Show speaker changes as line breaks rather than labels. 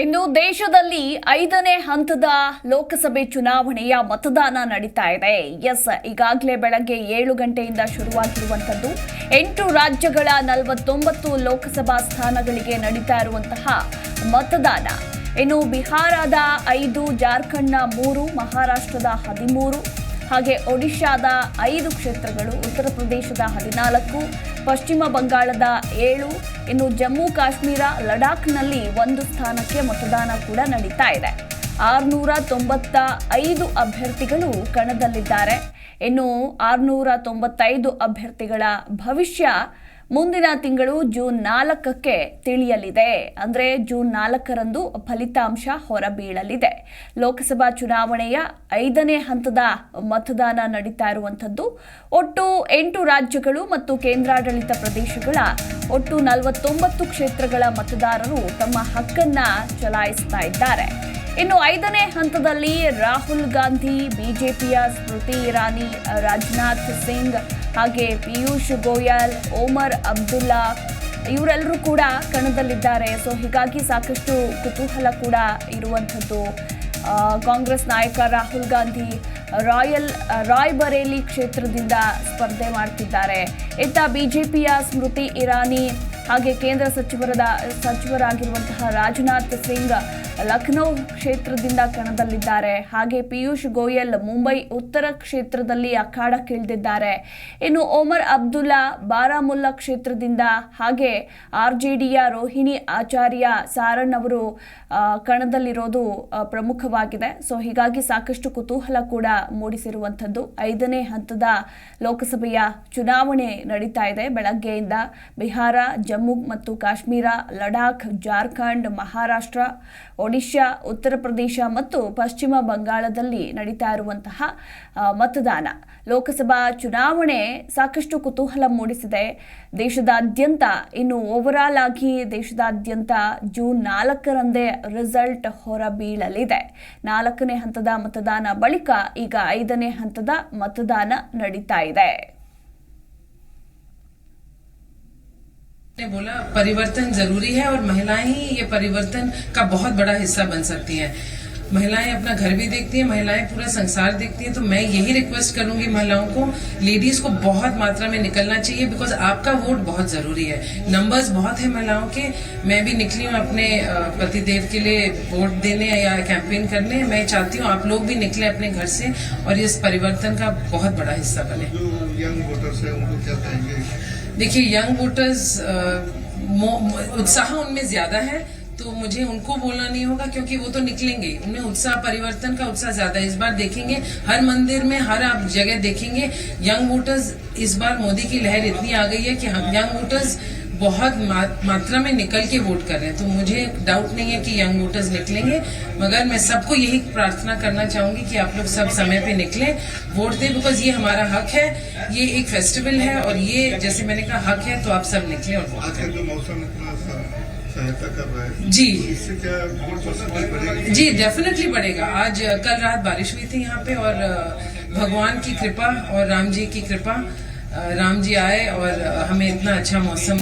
ಇನ್ನು ದೇಶದಲ್ಲಿ ಐದನೇ ಹಂತದ ಲೋಕಸಭೆ ಚುನಾವಣೆಯ ಮತದಾನ ನಡೀತಾ ಇದೆ. ಎಸ್, ಈಗಾಗಲೇ ಬೆಳಗ್ಗೆ ಏಳು ಗಂಟೆಯಿಂದ ಶುರುವಾಗಿರುವಂಥದ್ದು ಎಂಟು ರಾಜ್ಯಗಳ ನಲವತ್ತೊಂಬತ್ತು ಲೋಕಸಭಾ ಸ್ಥಾನಗಳಿಗೆ ನಡೀತಾ ಇರುವಂತಹ ಮತದಾನ. ಇನ್ನು ಬಿಹಾರದ ಐದು, ಜಾರ್ಖಂಡ್ನ ಮೂರು, ಮಹಾರಾಷ್ಟ್ರದ ಹದಿಮೂರು, ಹಾಗೆ ಒಡಿಶಾದ ಐದು ಕ್ಷೇತ್ರಗಳು ಉತ್ತರ ಪ್ರದೇಶದ ಹದಿನಾಲ್ಕು ಪಶ್ಚಿಮ ಬಂಗಾಳದ ಏಳು, ಇನ್ನು ಜಮ್ಮು ಕಾಶ್ಮೀರ, ಲಡಾಖ್ನಲ್ಲಿ ಒಂದು ಸ್ಥಾನಕ್ಕೆ ಮತದಾನ ಕೂಡ ನಡೀತಾ ಇದೆ. ಆರುನೂರ ತೊಂಬತ್ತ ಐದು ಅಭ್ಯರ್ಥಿಗಳು ಕಣದಲ್ಲಿದ್ದಾರೆ. ಇನ್ನು ಆರುನೂರ ತೊಂಬತ್ತೈದು ಅಭ್ಯರ್ಥಿಗಳ ಭವಿಷ್ಯ ಮುಂದಿನ ತಿಂಗಳು ಜೂನ್ ನಾಲ್ಕಕ್ಕೆ ತಿಳಿಯಲಿದೆ. ಅಂದರೆ ಜೂನ್ ನಾಲ್ಕರಂದು ಫಲಿತಾಂಶ ಹೊರಬೀಳಲಿದೆ. ಲೋಕಸಭಾ ಚುನಾವಣೆಯ ಐದನೇ ಹಂತದ ಮತದಾನ ನಡೀತಾ ಇರುವಂಥದ್ದು. ಒಟ್ಟು ಎಂಟು ರಾಜ್ಯಗಳು ಮತ್ತು ಕೇಂದ್ರಾಡಳಿತ ಪ್ರದೇಶಗಳ ಒಟ್ಟು ನಲವತ್ತೊಂಬತ್ತು ಕ್ಷೇತ್ರಗಳ ಮತದಾರರು ತಮ್ಮ ಹಕ್ಕನ್ನ ಚಲಾಯಿಸ್ತಾ ಇದ್ದಾರೆ. ಇನ್ನು ಐದನೇ ಹಂತದಲ್ಲಿ ರಾಹುಲ್ ಗಾಂಧಿ, ಬಿಜೆಪಿಯ ಸ್ಮೃತಿ ಇರಾನಿ, ರಾಜನಾಥ್ ಸಿಂಗ್ ಹಾಗೆ ಪಿಯೂಷ್ ಗೋಯಲ್, ಓಮರ್ ಅಬ್ದುಲ್ಲಾ, ಇವರೆಲ್ಲರೂ ಕೂಡ ಕಣದಲ್ಲಿದ್ದಾರೆ. ಸೊ ಹೀಗಾಗಿ ಸಾಕಷ್ಟು ಕುತೂಹಲ ಕೂಡ ಇರುವಂಥದ್ದು. ಕಾಂಗ್ರೆಸ್ ನಾಯಕ ರಾಹುಲ್ ಗಾಂಧಿ, ರಾಯಲ್, ರಾಯ್ ಬರೇಲಿ ಕ್ಷೇತ್ರದಿಂದ ಸ್ಪರ್ಧೆ ಮಾಡ್ತಿದ್ದಾರೆ. ಇತ್ತ ಬಿಜೆಪಿಯ ಸ್ಮೃತಿ ಇರಾನಿ, ಹಾಗೆ ಕೇಂದ್ರ ಸಚಿವರದ, ಸಚಿವರಾಗಿರುವಂತಹ ರಾಜನಾಥ್ ಸಿಂಗ್ ಲಖನೌ ಕ್ಷೇತ್ರದಿಂದ ಕಣದಲ್ಲಿದ್ದಾರೆ. ಹಾಗೆ ಪಿಯೂಷ್ ಗೋಯಲ್ ಮುಂಬೈ ಉತ್ತರ ಕ್ಷೇತ್ರದಲ್ಲಿ ಅಖಾಡಕ್ಕಿಳಿದಿದ್ದಾರೆ ಇನ್ನು ಓಮರ್ ಅಬ್ದುಲ್ಲಾ ಬಾರಾಮುಲ್ಲಾ ಕ್ಷೇತ್ರದಿಂದ ಹಾಗೆ ಆರ್ ಜೆ ಡಿಯ ರೋಹಿಣಿ ಆಚಾರ್ಯ ಸಾರಣ್ ಅವರು ಕಣದಲ್ಲಿರೋದು ಪ್ರಮುಖವಾಗಿದೆ. ಸೊ ಹೀಗಾಗಿ ಸಾಕಷ್ಟು ಕುತೂಹಲ ಕೂಡ ಮೂಡಿಸಿರುವಂಥದ್ದು. ಐದನೇ ಹಂತದ ಲೋಕಸಭೆಯ ಚುನಾವಣೆ ನಡೀತಾ ಇದೆ. ಬೆಳಗ್ಗೆಯಿಂದ ಬಿಹಾರ, ಜಮ್ಮು ಮತ್ತು ಕಾಶ್ಮೀರ, ಲಡಾಖ್, ಜಾರ್ಖಂಡ್, ಮಹಾರಾಷ್ಟ್ರ ಒಡಿಶಾ, ಉತ್ತರ ಪ್ರದೇಶ ಮತ್ತು ಪಶ್ಚಿಮ ಬಂಗಾಳದಲ್ಲಿ ನಡೀತಾ ಇರುವಂತಹ ಮತದಾನ. ಲೋಕಸಭಾ ಚುನಾವಣೆ ಸಾಕಷ್ಟು ಕುತೂಹಲ ಮೂಡಿಸಿದೆ. ದೇಶದಾದ್ಯಂತ ಇನ್ನು ಓವರಾಲ್ ಆಗಿ ದೇಶದಾದ್ಯಂತ ಜೂನ್ ನಾಲ್ಕರಂದೇ ರಿಸಲ್ಟ್ ಹೊರಬೀಳಲಿದೆ. ನಾಲ್ಕನೇ ಹಂತದ ಮತದಾನ ಬಳಿಕ ಈಗ ಐದನೇ ಹಂತದ ಮತದಾನ ನಡೀತಾ ಇದೆ.
ने बोला परिवर्तन ज़रूरी है और महिलाएँ ही ये परिवर्तन का बहुत बड़ा हिस्सा बन सकती हैं। महिलाएँ अपना घर भी देखती हैं महिलाएँ पूरा संसार देखती हैं तो मैं यही रिक्वेस्ट करूँगी महिलाओं को लेडीज़ को बहुत मात्रा में निकलना चाहिए बिकॉज़ आपका वोट बहुत ज़रूरी है। नंबर्स बहुत है महिलाओं के मैं भी निकली हूँ अपने अ, पतिदेव के लिए वोट देने या कैंपेन करने। मैं चाहती हूँ आप लोग भी निकले अपने घर से और इस परिवर्तन का बहुत बड़ा हिस्सा बने।
यंग वोटर्स है उनको क्या
देखिए यंग वोटर्स उत्साह उनमें ज़्यादा है तो मुझे उनको बोलना नहीं होगा क्योंकि वो तो निकलेंगे। उनमें उत्साह, परिवर्तन का उत्साह ज़्यादा है इस बार देखेंगे, हर मंदिर में, हर आप जगह देखेंगे यंग वोटर्स इस बार मोदी की लहर इतनी आ गई है कि हम यंग वोटर्स बहुत मात्रा में निकल के वोट कर रहे हैं। तो मुझे डाउट नहीं है कि यंग वोटर्स निकलेंगे मगर मैं सबको यही प्रार्थना करना चाहूँगी कि आप लोग सब समय पे निकलें वोट दें बिकॉज़ ये हमारा हक है ये एक फेस्टिवल है और ये जैसे मैंने कहा हक है तो आप सब निकलें और वोट करें।
जो सहायता कर रहा है।
जी।
तो
जी डेफिनेटली बढ़ेगा। आज कल रात बारिश हुई थी यहाँ पे और भगवान की कृपा और राम जी की कृपा राम जी आए और हमें इतना अच्छा मौसम